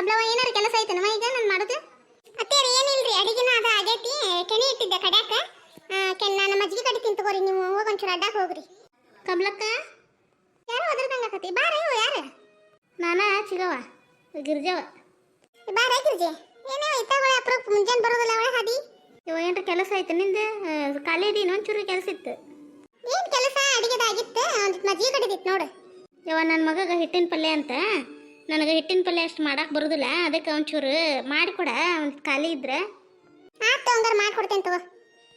ಕಬ್ಲವ ಏನಾರ ಕೆಲಸ ಐತನವ ಈಗ ನಾನು ಮಾಡೋದು? ಅತ್ತೇರಿ ಏನಿಲ್ರಿ ಅಡಿಗೆನ ಅದ ಆಗೈತಿ. ಕೆನೆ ಇಟ್ಟಿದ್ದೆ ಕಡ್ಯಾಕ. ಕೆನ್ ನಾನು ಮಜ್ಜಿಗೆ ಕಡೆ ತಿಂತಗೋರಿ ನೀವು ಹೋಗಿ ಒಂಚೂರು ಅಡ್ಡಾಕ್ ಹೋಗ್ರಿ. ಕಬ್ಲಕ್ಕ ಯಾರು ಒದರ್ದಂಗ ಆಕತಿ? ಬಾರ ಇವು ಯಾರು? ನಾನ ಚಿಗವ ಗಿರ್ಜವ. ಬಾರ ಗಿರ್ಜೆ. ಏನೇ ಇತ್ತಾಗಳ ಅಪ್ರೂಪ್ ಮುಂಜಾನೆ ಬರೋದಿಲ್ಲ ಅವಳ ಹಾದಿ. ಇವ ಏನ್ರ ಕೆಲಸ ಐತೆ ನಿಂದ? ಖಾಲಿ ಇದೀನಿ ಒಂಚೂರು ಕೆಲಸ ಇತ್ತು. ಏನ್ ಕೆಲಸ? ಅಡಿಗೆದಾಗಿತ್ತು ಒಂದು ಮಜ್ಜಿಗೆ ಕಡಿದಿತ್ತು ನೋಡು. ಯವ್ವ ನನ್ನ ಮಗಗೆ ಹಿಟ್ಟಿನ ಪಲ್ಯ ಅಂತ. ನನಗೆ ಹಿಟ್ಟಿನ ಪಲ್ಯ ಅಷ್ಟು ಮಾಡಕ್ಕೆ ಬರೋದಿಲ್ಲ ಅದಕ್ಕೆ ಒಂಚೂರು ಮಾಡಿಕೊಡ ಒಂದು ಖಾಲಿ ಇದ್ರೆ. ಆತು ಹಂಗಾರೆ ಮಾಡ್ಕೊಡ್ತೇನೆ ತಗೋ.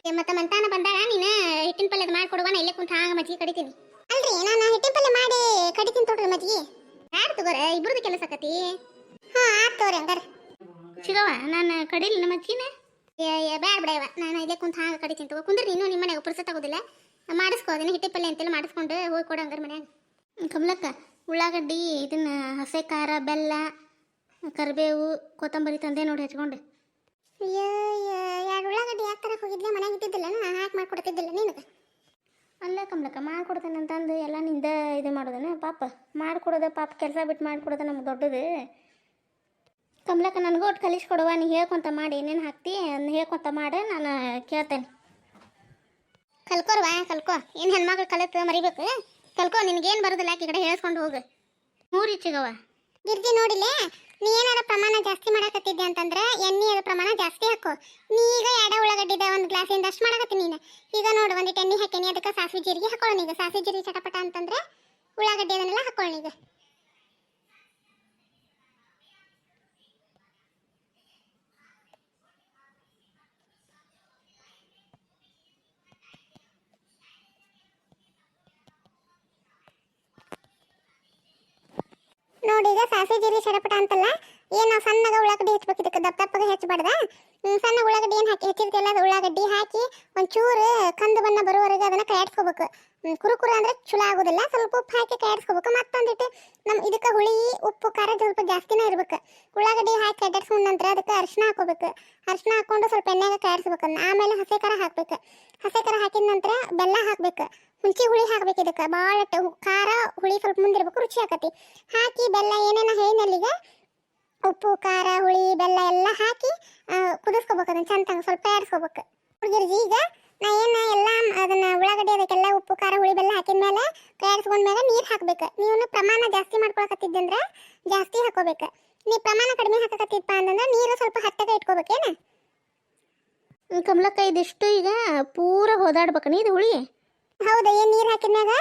ಏ, ಮತ್ತೆ ಮಂತಾನ ಬಂದಾಗ ನೀನು ಹಿಟ್ಟಿನ ಪಲ್ಯದ ಮಾಡ್ಕೊಡುವ ನಾ ಇಲ್ಲೇ ಕುಂತ ಹಾಂಗ ಮಜ್ಜಿಗೆ ಕಡಿತೀನಿ. ಅಲ್ರಿ ನಾನು ಹಿಟ್ಟಿನ ಪಲ್ಯ ಮಾಡಿ ಕಡಿತೀನಿ ತೋಡ್ರಿ ಮಜ್ಜಿಗೆ. ಯಾರು ತಗೋರ ಇಬ್ರದ್ದು ಕೆಲಸ ಆಕತಿ? ಹಾಂ ಆತು ತಗೋರಿ ಹಂಗಾರೆ. ಸಿಗವ ನಾನು ಕಡಿಲಿನ ನಮ್ಮ ಏ ಏ ಬ್ಯಾಡ ಬಿಡವ ನಾನು ಇಲ್ಲೇ ಕುಂತ ಹಾಂಗ ಕಡಿತೀನಿ ತಗೋ. ಕುಂದ್ರಿ ನೀನು ನಿಮ್ಮ ಮನೆಗೆ ಪುರ್ಸತ್ ಆಗೋದಿಲ್ಲ. ಮಾಡಿಸ್ಕೋ ಅದನ್ನ ಹಿಟ್ಟಿ ಪಲ್ಯ ಅಂತೆಲ್ಲ ಮಾಡಿಸ್ಕೊಂಡು ಹೋಗಿ ಕೊಡು ಹಂಗಾರೆ ಮನ್ಯಾಗ. ಕಮಲಕ್ಕ ಉಳ್ಳಾಗಡ್ಡಿ ಇದನ್ನ ಹಸೆ ಖಾರ ಬೆಲ್ಲ ಕರಿಬೇವು ಕೊತ್ತಂಬರಿ ತಂದೆ ನೋಡಿ ಹಚ್ಕೊಂಡು. ಎರಡು ಉಳ್ಳಾಗಡ್ಡಿ ಯಾಕೆ ತರಕ್ಕೆ ಹೋಗಿದ್ಲೆ? ಮನೆಗೆ ಇದ್ದಿದ್ದಿಲ್ಲ ನಾನು ಹಾಕಿ ಮಾಡ್ಕೊಡ್ತಿದ್ದಿಲ್ಲ ನಿನಗೆ? ಅಲ್ಲ ಕಮಲಕ್ಕ ಮಾಡ್ಕೊಡ್ತೇನೆ ಅಂತಂದು ಎಲ್ಲ ನಿಂದ ಇದು ಮಾಡೋದನ ಪಾಪ. ಮಾಡ್ಕೊಡೋದ ಪಾಪ ಕೆಲಸ ಬಿಟ್ಟು ಮಾಡ್ಕೊಡೋದ ನಮ್ಗೆ ದೊಡ್ಡದು. ಕಮಲಕ್ಕ ನನಗೂ ಒಟ್ಟು ಕಲಿಸ್ಕೊಡುವ ನೀ ಹೇಳ್ಕೊಂತ ಮಾಡಿ. ಏನೇನು ಹಾಕ್ತಿ? ಅದನ್ನ ಹೇಳ್ಕೊಂತ ಮಾಡಿ ನಾನು ಕೇಳ್ತೇನೆ. ಕಲ್ಕೋರ್ವಾ ಕಲ್ಕೋ. ಏನು ಹೆಣ್ಮಕ್ಳು ಕಲಿತು ಮರಿಬೇಕು? ಕಲ್ಕೋ ನಿನಗೇನು ಬರೋದಿಲ್ಲ, ಆಕಿ ಕಡೆ ಹೇಳ್ಸ್ಕೊಂಡು ಹೋಗು. ಮೂರಿ ಚಿಗವ ಗಿರ್ಜಿ ನೋಡಿಲ್ಲ ನೀ ಏನಾರ ಪ್ರಮಾಣ ಜಾಸ್ತಿ ಮಾಡಕತ್ತಿದ್ದೆ ಅಂತಂದ್ರೆ ಎಣ್ಣೆ ಅದ ಪ್ರಮಾಣ ಜಾಸ್ತಿ ಹಾಕು. ನೀ ಈಗ ಎಡ ಉಳ್ಳಾಗಡ್ಡಿದ ಒಂದು ಗ್ಲಾಸಿಂದ ಅಷ್ಟು ಮಾಡಕತ್ತಿ ನೀನು. ಈಗ ನೋಡು ಒಂದಿಟ್ಟು ಎಣ್ಣೆ ಹಾಕೇನಿ, ಅದಕ್ಕೆ ಸಾಸಿವೆ ಜೀರಿಗೆ ಹಾಕೊಳ್ಳೋಣ ಈಗ ಸಾಸಿವೆ ಜೀರಿಗೆ ಚಟಪಟ ಅಂತಂದ್ರೆ ಉಳ್ಳಾಗಡ್ಡಿ ಅದನ್ನೆಲ್ಲ ಹಾಕೊಳ್ಳೋಣ ಈಗ ನೋಡಿ, ಈಗ ಜೀರಿಗೆ ಚಟಪಟ ಅಂತಲ್ಲ, ಏನು ಸಣ್ಣಗ ಉಳ್ಳಾಗಡ್ಡಿ ಹೆಚ್ಚಬೇಕು ಇದಕ್ಕೆ, ದಪ್ಪ ದಪ್ಪಗೆ ಹೆಚ್ಚಬಾರ್ದ? ಸಣ್ಣ ಉಳ್ಳಾಗಡ್ಡಿ ಏನು ಹಾಕಿ ಹೆಚ್ಚಿರ್ತಿಲ್ಲ ಅದು ಉಳ್ಳಾಗಡ್ಡಿ ಹಾಕಿ ಒಂಚೂರು ಕಂದು ಬಣ್ಣ ಬರುವವರೆಗೆ ಅದನ್ನ ಕೈಯಾಡ್ಸ್ಕೋಬೇಕು. ಕುರುಕುರ ಅಂದ್ರೆ ಚುಲೋ ಆಗೋದಿಲ್ಲ, ಸ್ವಲ್ಪ ಉಪ್ಪು ಹಾಕಿ ಕೈಯಾಡ್ಸ್ಕೋಬೇಕು. ಮತ್ತೊಂದಿಟ್ಟು ನಮ್ಮ ಇದಕ್ಕೆ ಹುಳಿ, ಉಪ್ಪು, ಖಾರ ಸ್ವಲ್ಪ ಜಾಸ್ತಿನೇ ಇರ್ಬೇಕು. ಉಳ್ಳಾಗಡ್ಡಿ ಹಾಕಿ ಕಡ್ಡಾಡ್ಸ್ಕೊಂಡ ನಂತರ ಅದಕ್ಕೆ ಅರಿಶಿನ ಹಾಕೋಬೇಕು ಅರಿಶಿನ ಹಾಕೊಂಡು ಸ್ವಲ್ಪ ಎಣ್ಣೆಗೆ ಕೈಯಾಡ್ಸ್ಬೇಕು ಆಮೇಲೆ ಹಸಿ ಹಾಕ್ಬೇಕು. ಹಸಿ ಹಾಕಿದ ನಂತರ ಬೆಲ್ಲ ಹಾಕ್ಬೇಕು. ಹುಂಚಿ ಹುಳಿ ಹಾಕ್ಬೇಕು ಇದಕ್ಕೆ. ಭಾಳ ಖಾರ ಹುಳಿ ಸ್ವಲ್ಪ ಮುಂದಿರ್ಬೇಕು ರುಚಿ ಆಕತಿ. ಹಾಕಿ ಬೆಲ್ಲ ಏನೇನ ಹೇಳಿನಲ್ಲಿಗ ಉಪ್ಪು, ಖಾರ, ಹುಳಿ, ಬೆಲ್ಲ ಎಲ್ಲ ಹಾಕಿ ಕುದಿಸ್ಕೋಬೇಕು ಅದನ್ನ ಚಂದ ಸ್ವಲ್ಪ ಆಡಿಸ್ಕೋಬೇಕು ಹುಡುಗಿರ್ಜಿ ಈಗ ನಾ ಏನು ಎಲ್ಲ ಅದನ್ನ ಉಳ್ಳಾಗಡ್ಡಿ, ಅದಕ್ಕೆಲ್ಲ ಉಪ್ಪು, ಖಾರ, ಹುಳಿ, ಬೆಲ್ಲ ಹಾಕಿದ ಹಾಕಿದ್ಮೇಲೆ ಕೈಯಾಡಿಸ್ಕೊಂಡ್ಮೇಲೆ ನೀರು ಹಾಕ್ಬೇಕು. ನೀವು ಪ್ರಮಾಣ ಜಾಸ್ತಿ ಮಾಡ್ಕೊಳಕತ್ತಿದ್ದಂದ್ರೆ ಜಾಸ್ತಿ ಹಾಕೋಬೇಕು. ನೀ ಪ್ರಮಾಣ ಕಡಿಮೆ ಹಾಕಕತ್ತಿದ್ಪ ಅಂತಂದ್ರೆ ನೀರು ಸ್ವಲ್ಪ ಹತ್ತಗೆ ಇಟ್ಕೋಬೇಕೇನ ಕಮಲಕ್ಕ, ಇದಿಷ್ಟು ಈಗ ಪೂರ ಹೋದಾಡ್ಬೇಕು ನೀ ಇದು ಹುಳಿ? ಹೌದಾ ಏನ್ ನೀರು ಹಾಕಿದ್ಮ್ಯಾಗ?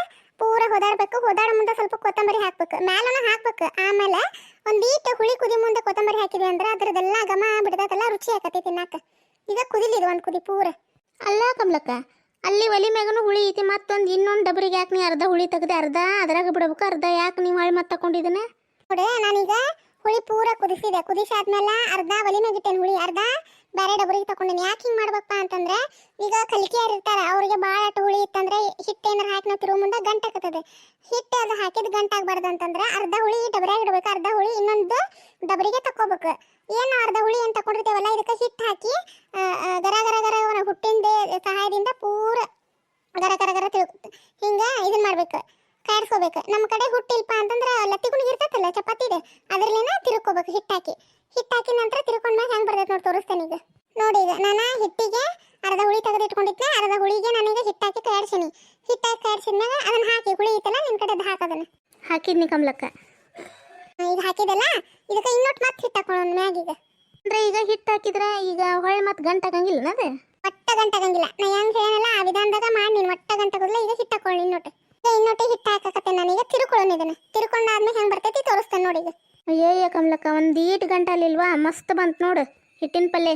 ಪೂರ ಹೊದಾಡ್ಬೇಕು. ಹೊದಾಡೋ ಮುಂದೆ ಸ್ವಲ್ಪ ಕೊತ್ತಂಬರಿ ಹಾಕ್ಬೇಕು. ಮ್ಯಾಲನ ಹಾಕ್ಬೇಕು. ಆಮೇಲೆ ಒಂದೀಟ ಹುಳಿ ಕುದಿ ಮುಂದೆ ಕೊತ್ತಂಬರಿ ಹಾಕಿದೆ ಅಂದ್ರೆ ಅದ್ರದೆಲ್ಲ ಘಮ ಬಿಡ್ದದೆಲ್ಲ ರುಚಿ ಆಕತಿ ತಿನ್ನಾಕ. ಈಗ ಕುದಿಲಿದು ಒಂದು ಕುದಿ ಪೂರ. ಅಲ್ಲ ಕಮಲಕ್ಕ ಅಲ್ಲಿ ಒಲಿ ಮ್ಯಾಗನು ಹುಳಿ ಐತಿ ಮತ್ತೊಂದು ಇನ್ನೊಂದು ಡಬರಿಗೆ ಯಾಕೆ ನೀ ಅರ್ಧ ಹುಳಿ ತೆಗ್ದೆ ಅರ್ಧ ಅದ್ರಾಗ ಬಿಡ್ಬೇಕು ಅರ್ಧ ಯಾಕೆ ನೀವು ಹೊಳಿ ಮತ್ತೆ ತಗೊಂಡಿದ್ದನ ನೋಡೆ ನಾನೀಗ ಹುಳಿ ಪೂರ ಕುದಿಸಿದೆ. ಕುದಿಸಿ ಆದ್ಮೇಲೆ ಅರ್ಧ ಒಲಿ ಮ್ಯಾಗಿಟ್ಟೇನು ಹುಳಿ ಅರ್ಧ ಬೇರೆ ಡಬರಿಗೆ ತಗೊಂಡಿನಿ ಯಾಕೆ ಹಿಂಗ್ ಮಾಡ್ಬೇಕಪ್ಪ ಅಂತಂದ್ರೆ, ಈಗ ಕಲಿಕೆಯರು ಇರ್ತಾರ, ಅವ್ರಿಗೆ ಭಾಳ ಹುಳಿ ಇತ್ತಂದ್ರೆ ಹಿಟ್ಟು ಏನಾರ ಹಾಕಿ ನಾವು ಮುಂದೆ ಗಂಟಾಕತ್ತದೆ ಹಿಟ್ಟು ಅದು ಹಾಕಿದ ಗಂಟಾಗಬಾರ್ದು ಅಂತಂದ್ರೆ ಅರ್ಧ ಹುಳಿ ಡಬರ್ಯಾಗ ಇಡ್ಬೇಕು. ಅರ್ಧ ಹುಳಿ ಇನ್ನೊಂದು ಡಬರಿಗೆ ತಕೋಬೇಕು ಏನು ಅರ್ಧ ಹುಳಿ ಅಂತ ತಕೊಂಡಿರ್ತೇವಲ್ಲ ಇದಕ್ಕೆ ಹಿಟ್ಟು ಹಾಕಿ ಗರ ಗರ ಗರ ಹುಟ್ಟಿಂದ ಸಹಾಯದಿಂದ ಪೂರ ಗರ ಗರ ಗರ ತಿರು ಹಿಂಗ ಇದನ್ ಮಾಡ್ಬೇಕು. ಕಾಯಿಸ್ಕೋಬೇಕು. ನಮ್ಮ ಕಡೆ ಹುಟ್ಟಿಲ್ಪ ಅಂತಂದ್ರೆ ಲತ್ತಿ ಗುಣಿಗೆ ಇರ್ತೈತಲ್ಲ ಚಪಾತಿದೆ. ಅದ್ರಲ್ಲೇನ ತಿರುಕೋಬೇಕು ಹಿಟ್ಟು ಹಾಕಿ ಹಿಟ್ಟು ಹಾಕಿದ ನಂತರ ತಿರ್ಕೊಂಡ್ಮೇಲೆ ಹೆಂಗೆ ಬರ್ತೈತೆ ನೋಡಿ ತೋರಿಸ್ತೇನೆ ಈಗ. ನೋಡಿ ಈಗ ನಾನು ಹಿಟ್ಟಿಗೆ ಅರ್ಧ ಹುಳಿ ತೆಗೆದು ಇಟ್ಕೊಂಡಿದ್ದೆ ಅರ್ಧ ಹುಳಿಗೆ ನಾನೀಗ ಹಿಟ್ಟು ಹಾಕಿ ಕೈಯಾಡ್ಸೀನಿ ಹಿಟ್ಟು ಹಾಕಿ ಕೈಯಾಡ್ಸಿದ್ಮೇಲೆ ಅದನ್ನ ಹಾಕಿ ಹುಳಿ ಐತಲ್ಲ ನಿನ್ನ ಕಡೆ ಅದು ಹಾಕೋದನ್ನ ಹಾಕಿದ್ನಿ ಕಮಲಕ್ಕ. ಈಗ ಹಾಕಿದಲ್ಲ? ಇದಕ್ಕೆ ಇನ್ನೊಟ್ಟು ಮತ್ತೆ ಹಿಟ್ಟು ಹಾಕೊಳ್ಳೋಣ ಮ್ಯಾಗೀಗ ಅಂದ್ರೆ ಈಗ ಹಿಟ್ಟು ಹಾಕಿದ್ರೆ ಈಗ ಹೊಳೆ ಮತ್ತೆ ಗಂಟು ಹಾಕಂಗಿಲ್ಲ ಅದು? ಒಟ್ಟ ಗಂಟು ಹಾಕಂಗಿಲ್ಲ. ನಾ ಹೆಂಗೆ ಹೇಳಲ್ಲ ಆ ವಿಧಾನದಾಗ ಮಾಡಿ ನೀನು ಒಟ್ಟ ಗಂಟು ಆಗೋದಿಲ್ಲ ಈಗ ಹಿಟ್ಟು ಹಾಕೊಳ್ಳಿ ಇನ್ನೊಟ್ಟು. ಈಗ ಇನ್ನೊಟ್ಟು ಹಿಟ್ಟು ಹಾಕಕತ್ತೆ ನಾನೀಗ ತಿರ್ಕೊಳ್ಳೋಣ ಇದನ್ನ. ತಿರ್ಕೊಂಡಾದ್ಮೇಲೆ ಹೆಂಗೆ ಬರ್ತೈತಿ ತೋರಿಸ್ತೇನೆ ನೋಡಿ ಈಗ. ಅಯ್ಯಯ್ಯ ಕಮಲಕ್ಕ, ಒಂದು ಈಟ್ ಗಂಟಲಿಲ್ವಾ ಮಸ್ತ್ ಬಂತು ನೋಡು, ಹಿಟ್ಟಿನ ಪಲ್ಯ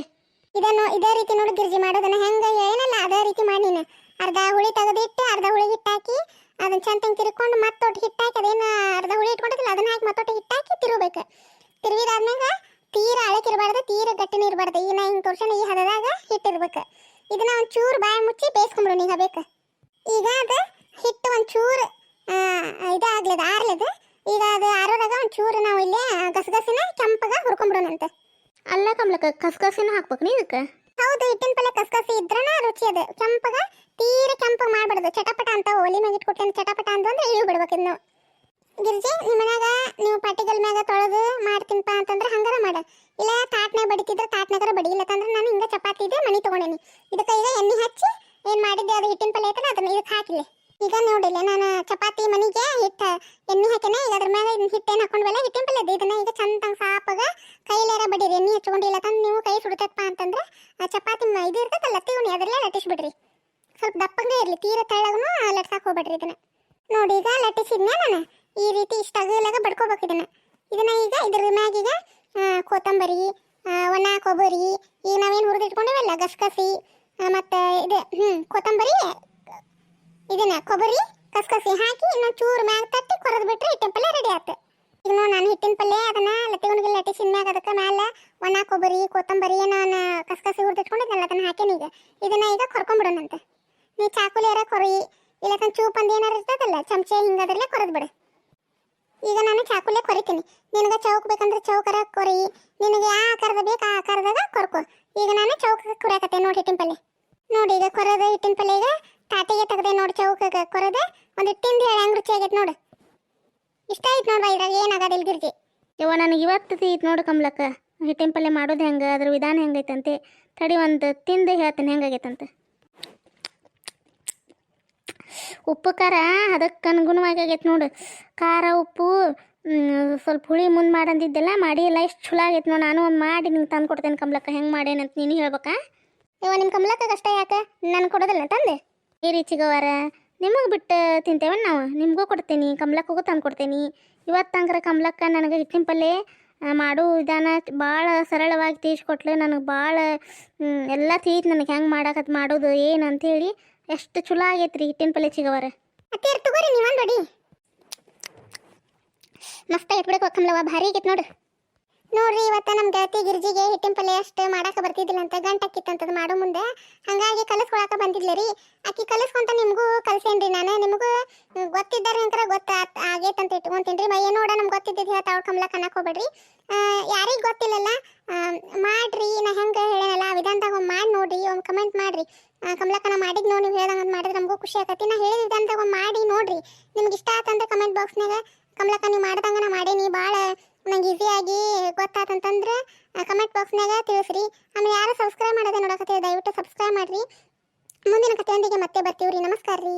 ಇದನ್ನು ಇದೇ ರೀತಿ ನೋಡಿ ಗಿರ್ಜಿ ಮಾಡೋದನ್ನ. ಹೆಂಗ ಏನಲ್ಲ, ಅದೇ ರೀತಿ ಮಾಡಿ ನೀನು. ಅರ್ಧ ಹುಳಿ ತೆಗೆದಿಟ್ಟು, ಅರ್ಧ ಹುಳಿ ಹಿಟ್ಟು ಹಾಕಿ ಅದನ್ನ ಚಂದ ತಿರ್ಕೊಂಡು ಮತ್ತೊಟ್ಟು ಹಿಟ್ಟಾಕಿ, ಅದೇನು ಅರ್ಧ ಹುಳಿ ಇಟ್ಕೊಂಡಿಲ್ಲ ಅದನ್ನ ಹಾಕಿ ಮತ್ತೊಟ್ಟು ಹಿಟ್ಟು ಹಾಕಿ ತಿರುಗಬೇಕು. ತಿರುಗಿದಾದ್ಮ್ಯಾಗ ತೀರ ಅಳಕಿರಬಾರ್ದು ತೀರ ಗಟ್ಟಿನ ಇರಬಾರ್ದು. ಈಗ ನಾ ಈ ಹದದಾಗ ಹಿಟ್ಟಿರ್ಬೇಕು. ಇದನ್ನ ಒಂದು ಚೂರು ಬಾಯಿ ಮುಚ್ಚಿ ಬೇಯಿಸ್ಕೊಂಬಿಡು, ನೀ ಬೇಕು ಈಗ ಅದು ಹಿಟ್ಟು ಒಂದು ಚೂರು ಇದಾಗ್ಲದ, ಆರ್ಲದ. ಈಗ ಅದು ಆರೋದಾಗ ಒಂದು ಚೂರು ನಾವು ಇಲ್ಲೇ ಗಸಗಸಿನ ಕೆಂಪಗ ಹುರ್ಕೊಂಬಿಡೋಣಂತೆ. ಅಲ್ಲ ಕಮಲಕ್ಕ ಕಸಗಸಿನ ಹಾಕ್ಬೇಕು ನೀ ಇದಕ್ಕೆ? ಹೌದು ಹಿಟ್ಟಿನ ಪಲ್ಲೆ ಕಸಗಸಿ ಇದ್ರನ ರುಚಿ ಅದು. ಕೆಂಪಗ ತೀರ ಕೆಂಪಗ ಮಾಡ್ಬಾರ್ದು. ಚಟಪಟ ಅಂತ ಒಲಿ ಮ್ಯಾಗ ಇಟ್ಕೊಟ್ಟೆ ಚಟಪಟ ಅಂತ ಅಂದ್ರೆ ಇಳಿ ಬಿಡ್ಬೇಕು ಇನ್ನು ಗಿರ್ಜಿ ನಿಮ್ಮ ಮನ್ಯಾಗ ನೀವು ಪಟ್ಟಿಗಲ್ ಮ್ಯಾಗ ತೊಳೆದು ಮಾಡ್ತೀನಪ್ಪ ಅಂತಂದ್ರೆ ಹಂಗಾರ ಮಾಡ. ಇಲ್ಲ ತಾಟ್ನಾಗ ಬಡಿತಿದ್ರೆ ತಾಟ್ನಾಗರ ಬಡಿ. ಇಲ್ಲ ಅಂತಂದ್ರೆ ನಾನು ಹಿಂಗೆ ಚಪಾತಿ ಇದೆ ಮನೆ ತೊಗೊಂಡೇನಿ. ಇದಕ್ಕೆ ಈಗ ಎಣ್ಣೆ ಹಚ್ಚಿ ಏನು ಮಾಡಿದ್ದೆ ಅದು ಹಿಟ್ಟಿನ ಪಲ್ಯ ಐತಲ್ಲ ಅದನ್ನ ಇದಕ್ಕೆ ಹಾಕಿಲ್ಲ ಈಗ ನೋಡಿಲ್ಲ, ನಾನು ಚಪಾತಿ ಮನಿಗೆ ಹಿಟ್ಟ ಎಣ್ಣೆ ಹಾಕೇನೆ ಈಗ ಅದ್ರ ಮ್ಯಾಗ ಹಿಟ್ಟೇನು ಹಾಕೊಂಡ್ವಲ್ಲ ಹಿಟ್ಟಿನ ಪಲ್ಲೆ ಇದೆ ಇದನ್ನ ಈಗ ಚಂದ ಸಾಪಾಗ ಕೈಲೇರ ಬಡೀರಿ, ಎಣ್ಣೆ ಹಚ್ಕೊಂಡಿಲ್ಲ ತಂದು ನೀವು ಕೈ ಸುಡ್ತಪ್ಪ ಅಂತಂದ್ರೆ, ಆ ಚಪಾತಿ ಇದು ಇರ್ತದಲ್ಲ, ತಿವಣಿ, ಅದರಲ್ಲೇ ಲಟ್ಟಿಸ್ಬಿಡ್ರಿ ಸ್ವಲ್ಪ ದಪ್ಪಂಗೆ ಇರಲಿ, ತೀರ ತೆಳ್ಳಗನು ಲಟ್ಸಕ್ ಹೋಗ್ಬೇಡ್ರಿ ಇದನ್ನ. ನೋಡಿ, ಈಗ ಲಟ್ಟಿಸಿದ್ನ ನಾನು ಈ ರೀತಿ ಇಷ್ಟ ಅಗಲಾಗ ಬಡ್ಕೋಬೇಕು ಇದನ್ನ. ಇದನ್ನ ಈಗ ಇದ್ರ ಮ್ಯಾಗ ಈಗ ಕೊತ್ತಂಬರಿ ಒಣ ಕೊಬ್ಬರಿ, ಈಗ ನಾವೇನು ಹುರಿದಿಟ್ಕೊಂಡಿವಲ್ಲ, ಗಸಗಸಿ ಮತ್ತೆ ಇದು ಹ್ಞೂ ಕೊತ್ತಂಬರಿ ಇದನ್ನ ಕೊಬ್ಬರಿ, ಕಸ್ಕಸಿ ಹಾಕಿ ಇನ್ನೊಂದು ಚೂರು ಮ್ಯಾಗ ತಟ್ಟಿ ಕೊರದ್ ಬಿಟ್ರೆ ಹಿಟ್ಟಿನ ಪಲ್ಯ ರೆಡಿ ಆಯ್ತು ಈಗ ನೋಡಿ ನಾನು ಹಿಟ್ಟಿನ ಪಲ್ಯ, ಅದನ್ನ ಲತ್ತಿಗೊಂಡಿಗೆ ಲಟ್ಟಿಸಿದ ಮ್ಯಾಗ ಅದಕ್ಕೆ ಮ್ಯಾಲ ಒಣ ಕೊಬ್ಬರಿ, ಕೊತ್ತಂಬರಿ, ನಾನು ಕಸ್ಕಸಿ ಹುರಿದಿಟ್ಕೊಂಡಿದ್ದಲ್ಲ ಅದನ್ನ ಹಾಕೇನಿ ಈಗ. ಇದನ್ನ ಈಗ ಕೊರ್ಕೊಂಡ್ಬಿಡೋಣಂತೆ ನೀ ಚಾಕುಲಿಯಾರ ಕೊರಿ ಇಲ್ಲ ತನ್ನ ಚೂಪ್ ಅಂದ ಏನಾರು ಇರ್ತದಲ್ಲ, ಚಮಚೆ ಹಿಂಗದ್ರಲ್ಲೇ ಕೊರದ್ ಬಿಡು ಈಗ ನಾನು ಚಾಕುಲೆ ಕೊರಿತೀನಿ. ನಿನಗೆ ಚೌಕ್ ಬೇಕಂದ್ರೆ ಚೌಕರ ಕೊರಿ. ನಿನಗೆ ಯಾವ ಆಕಾರದ ಬೇಕು ಆ ಆಕಾರದಾಗ ಕೊರ್ಕೊ. ಈಗ ನಾನು ಚೌಕ ಕುರಿಯಾಕತ್ತೆ ನೋಡಿ ಹಿಟ್ಟಿನ ಪಲ್ಯ. ನೋಡಿ ಈಗ ಕೊರದ ಹಿಟ್ಟಿನ ಪಲ್ಯ ಈಗ ತಾಟಿಗೆ ತೆಗ್ದೆ ನೋಡಿ ಚೌಕ ಕೊರದೆ ಒಂದು ತಿಂದು ಹೇಳಿ ಹೆಂಗ್ ರುಚಿ ಆಗೈತೆ ನೋಡು. ಇಷ್ಟ ಆಯ್ತು ನೋಡ್ವಾ ಇದ್ರಾಗ ಏನಾಗದ ಗಿರ್ಜಿ ಯವ್ವ ನನಗೆ ಇವತ್ತು ತೀತ್ ನೋಡು ಕಮ್ಲಕ್ಕ. ಈ ಪಲ್ಯ ಮಾಡೋದು ಹೆಂಗೆ ಅದ್ರ ವಿಧಾನ ಹೆಂಗೈತಂತೆ. ತಡಿ ಒಂದು ತಿಂದು ಹೇಳ್ತೀನಿ ಹೆಂಗಾಗೈತಂತೆ. ಉಪ್ಪು ಖಾರ ಅದಕ್ಕೆ ಅನುಗುಣವಾಗಿ ಆಗೈತೆ ನೋಡು. ಖಾರ ಉಪ್ಪು ಸ್ವಲ್ಪ ಹುಳಿ ಮುಂದೆ ಮಾಡಂದಿದ್ದೆಲ್ಲ ಮಾಡಿ ಎಲ್ಲ ಎಷ್ಟು ಚಲೋ ಆಗೈತೆ ನೋಡು. ನಾನು ಒಂದು ಮಾಡಿ ನಿಂಗೆ ತಂದು ಕೊಡ್ತೇನೆ ಕಮ್ಲಕ್ಕ. ಹೆಂಗೆ ಮಾಡೇನಂತ ನೀನು ಹೇಳ್ಬೇಕಾ? ಇವ ನಿಮ್ಮ ಕಮಲಕ್ಕ ಕಷ್ಟ ಯಾಕೆ? ನಾನು ಕೊಡೋದಿಲ್ಲ ತಂದೆ? ಈ ರೀಚಿಗವಾರ ನಿಮಗೆ ಬಿಟ್ಟು ತಿಂತೇವೆ ನಾವು? ನಿಮಗೂ ಕೊಡ್ತೀನಿ ಕಮಲಕ್ಕೂ ತಂದು ಕೊಡ್ತೀನಿ. ಇವತ್ತಂಗ್ರ ಕಮ್ಲಕ್ಕ ನನಗೆ ಹಿಟ್ಟಿನ ಪಲ್ಲೆ ಮಾಡೋ ವಿಧಾನ ಭಾಳ ಸರಳವಾಗಿ ತೀರಿಸ್ಕೊಟ್ಲು ನನಗೆ ಭಾಳ ಎಲ್ಲ ತೀತ್ ನನಗೆ ಹೆಂಗೆ ಮಾಡಾಕತ್ ಮಾಡೋದು ಏನು ಅಂಥೇಳಿ ಎಷ್ಟು ಚಲೋ ಆಗೈತೆ ರೀ ಹಿಟ್ಟಿನ ಪಲ್ಲೆ ಚಿಗವರ ತಗೋರಿ ನೀವೊಂದು ನೋಡಿ. ಮಸ್ತ್ ಇಟ್ಬಿಡಕ್ಕೆ ಬಿಡಕ್ಕೆ ಕಮಲವ್ವ, ಭಾರಿ ಆಗೈತೆ ನೋಡು. ನೋಡ್ರಿ, ಇವತ್ತ ನಮ್ಮ ಗೆಳತಿ ಗಿರ್ಜಿಗೆ ಹಿಟ್ಟಿನ ಪಲ್ಯ ಅಷ್ಟು ಮಾಡಾಕ ಬರ್ತಿದ್ದಿಲ್ಲ ಅಂತ ಗಂಟಕ್ಕಿತ್ತಂತದ್ ಮಾಡೋ ಮುಂದೆ. ಹಂಗಾಗಿ ಕಲಿಸ್ಕೊಳಕ ಬಂದಿದ್ಲ ರೀ. ಆಕಿ ಕಲಿಸ್ಕೊಂತ ನಿಮಗೂ ಕಲ್ಸೇನ್ರಿ ನಾನು. ನಿಮಗೂ ಗೊತ್ತಿದ್ದಾರೆ ಅಂತ ಗೊತ್ತ ಅಂತ ಇಟ್ಕೊಂತೀನಿ ರೀ. ನೋಡ ನಮ್ಗೆ ಗೊತ್ತಿದ್ದಿದ್ದು ಹೇಳ್ತಾ ಅವ್ರ ಕಮಲ ಕನ್ನಕ್ ಹೋಗ್ಬೇಡ್ರಿ. ಯಾರಿಗೆ ಗೊತ್ತಿಲ್ಲಲ್ಲ ಮಾಡ್ರಿ, ನಾ ಹೆಂಗೆ ಹೇಳೇನಲ್ಲ, ಆ ವಿಧಾನದಾಗ ಒಮ್ಮೆ ಮಾಡಿ ನೋಡ್ರಿ, ಒಂದು ಕಮೆಂಟ್ ಮಾಡ್ರಿ. ಕಮಲಕ್ಕನ ಮಾಡಿದ್ ನೋಡಿ ನೀವು ಹೇಳ್ದಂಗೆ ಮಾಡಿದ್ರೆ ನಮಗೂ ಖುಷಿ ಆಗತ್ತೆ ನಾ ಹೇಳಿದ ವಿಧಾನದಾಗ ಮಾಡಿ ನೋಡ್ರಿ. ನಿಮ್ಗೆ ಇಷ್ಟ ಆತಂದ್ರೆ ಕಮೆಂಟ್ ಬಾಕ್ಸ್ನಾಗ ಕಮಲಕ್ಕ ನೀವು ಮಾಡ್ದಂಗೆ ನಾ ಮಾಡೇನಿ ಭಾಳ ನಂಗೆ ಈಸಿಯಾಗಿ ಗೊತ್ತಾತಂತಂದ್ರೆ ಕಮೆಂಟ್ ಬಾಕ್ಸ್ನಾಗ ತಿಳಿಸ್ರಿ. ಆಮೇಲೆ ಯಾರು ಸಬ್ಸ್ಕ್ರೈಬ್ ಮಾಡೋದೇ ನೋಡಕತ್ತೀವಿ ದಯವಿಟ್ಟು ಸಬ್ಸ್ಕ್ರೈಬ್ ಮಾಡ್ರಿ. ಮುಂದಿನ ಕಥೆಯೊಂದಿಗೆ ಮತ್ತೆ ಬರ್ತೀವ್ರಿ. ನಮಸ್ಕಾರ ರೀ